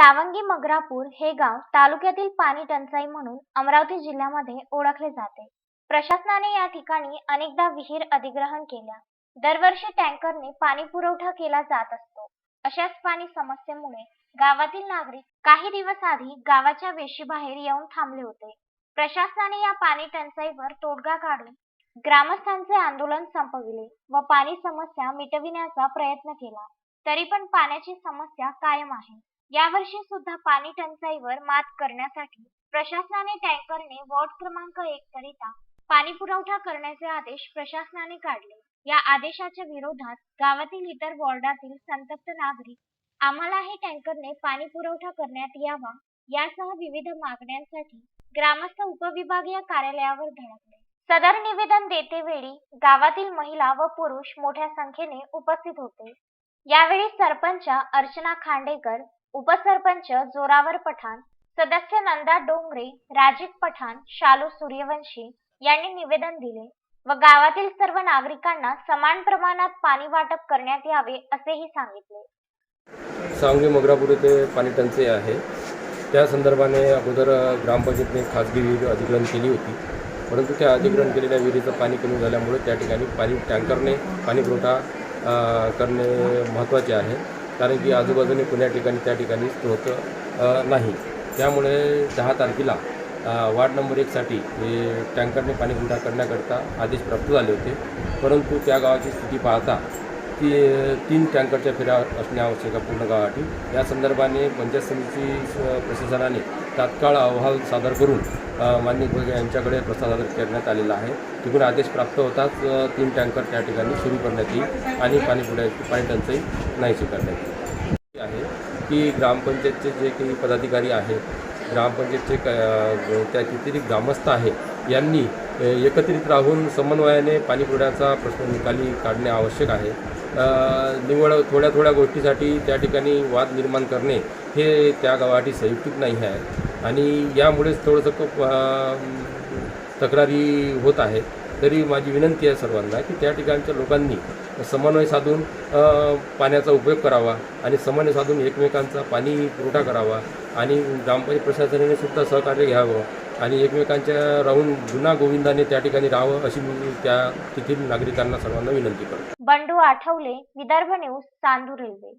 सावंगी मगरापूर हे गाव तालुक्यातील पाणी टंचाई म्हणून अमरावती जिल्ह्यामध्ये ओळखले जाते. प्रशासनाने या ठिकाणी अनेकदा विहीर अधिग्रहण केल्या. दरवर्षी टँकरने पाणी पुरवठा केला जात असतो. अशाच पाणी समस्येमुळे गावातील नागरिक काही दिवस आधी गावाच्या वेशीबाहेर येऊन थांबले होते. प्रशासनाने या पाणी टंचाईवर तोडगा काढून ग्रामस्थांचे आंदोलन संपविले व पाणी समस्या मिटविण्याचा प्रयत्न केला. तरी पण पाण्याची समस्या कायम आहे. यावर्षी सुद्धा पाणी टंचाईवर मात करण्यासाठी प्रशासनाने टँकरने वॉर्ड क्रमांक एक करिता पाणी पुरवठा करण्याचे आदेश प्रशासनाने काढले. या आदेशाच्या विरोधात गावातील इतर वॉर्डातील संतप्त नागरिक आम्हालाही टँकरने पाणी पुरवठा करण्यात यावा यासह विविध मागण्यांसाठी ग्रामस्थ उपविभागीय कार्यालयावर धडकले. सदर निवेदन देतेवेळी गावातील महिला व पुरुष मोठ्या संख्येने उपस्थित होते. यावेळी सरपंच अर्चना खांडेकर उपसरपंच जोरावर पठाण सदस्य नंदा डोंगरे राजीव पठाण शालू सूर्यवंशी यांनी निवेदन दिले व गावातील सर्व नागरिकांना समान प्रमाणात पाणी वाटप करण्यात यावे असेही सांगितले. सांगली मगरापूर येथे पाणी टंचाई आहे. त्या संदर्भाने अगोदर ग्रामपंचायतीने खाजगी विहीर अधिग्रहण केली होती. परंतु त्या अधिग्रहण केलेल्या विहिरीचं पाणी कमी झाल्यामुळे त्या ठिकाणी पाणी टँकरने पाणी पुरवठा करणे महत्त्वाचे आहे. कारण की आजूबाजूने कुण्या ठिकाणी त्या ठिकाणी स्रोत नाही. त्यामुळे दहा तारखेला वार्ड नंबर एकसाठी हे टँकरने पाणी पुरवठा करण्याकरता आदेश प्राप्त झाले होते. परंतु त्या गावाची स्थिती पाहता ती तीन टँकरच्या फेऱ्या असणे आवश्यक आहे पूर्ण गावासाठी. या संदर्भाने पंचायत समिती प्रशासनाने तात्काळ अहवाल सादर करून मान्य माननीय यांच्याकडे प्रस्ताव सादर करण्यात आलेला आहे. तिकडून आदेश प्राप्त होताच तीन टँकर त्या ठिकाणी सुरू करण्यात येईल आणि पाणीपुड्या पाणी टंचाई नाहीशी करण्यात येईल. आहे की ग्रामपंचायतचे जे काही पदाधिकारी आहेत ग्रामपंचायतचे क त्या कितीतरी ग्रामस्थ आहे यांनी एकत्रित राहून समन्वयाने पाणीपुड्याचा प्रश्न निकाली काढणे आवश्यक आहे. निवड थोड्या थोड्या गोष्टीसाठी त्या ठिकाणी वाद निर्माण करणे हे त्या गावासाठी संयुक्तिक नाही आहे. आणि यामुळेच थोडंसं खूप तक्रारी होत आहेत. तरी माझी विनंती आहे सर्वांना की त्या ठिकाणच्या लोकांनी समन्वय साधून पाण्याचा उपयोग करावा आणि समन्वय साधून एकमेकांचा पाणी पुरवठा करावा आणि ग्रामपंचायत प्रशासनाने सुद्धा सहकार्य घ्यावं आणि एकमेकांच्या राहून गुन्हा गोविंदाने त्या ठिकाणी राहावं अशी मी त्या तेथील नागरिकांना सर्वांना विनंती करतो. Bandu Athawale Vidarbha news Chandur railway.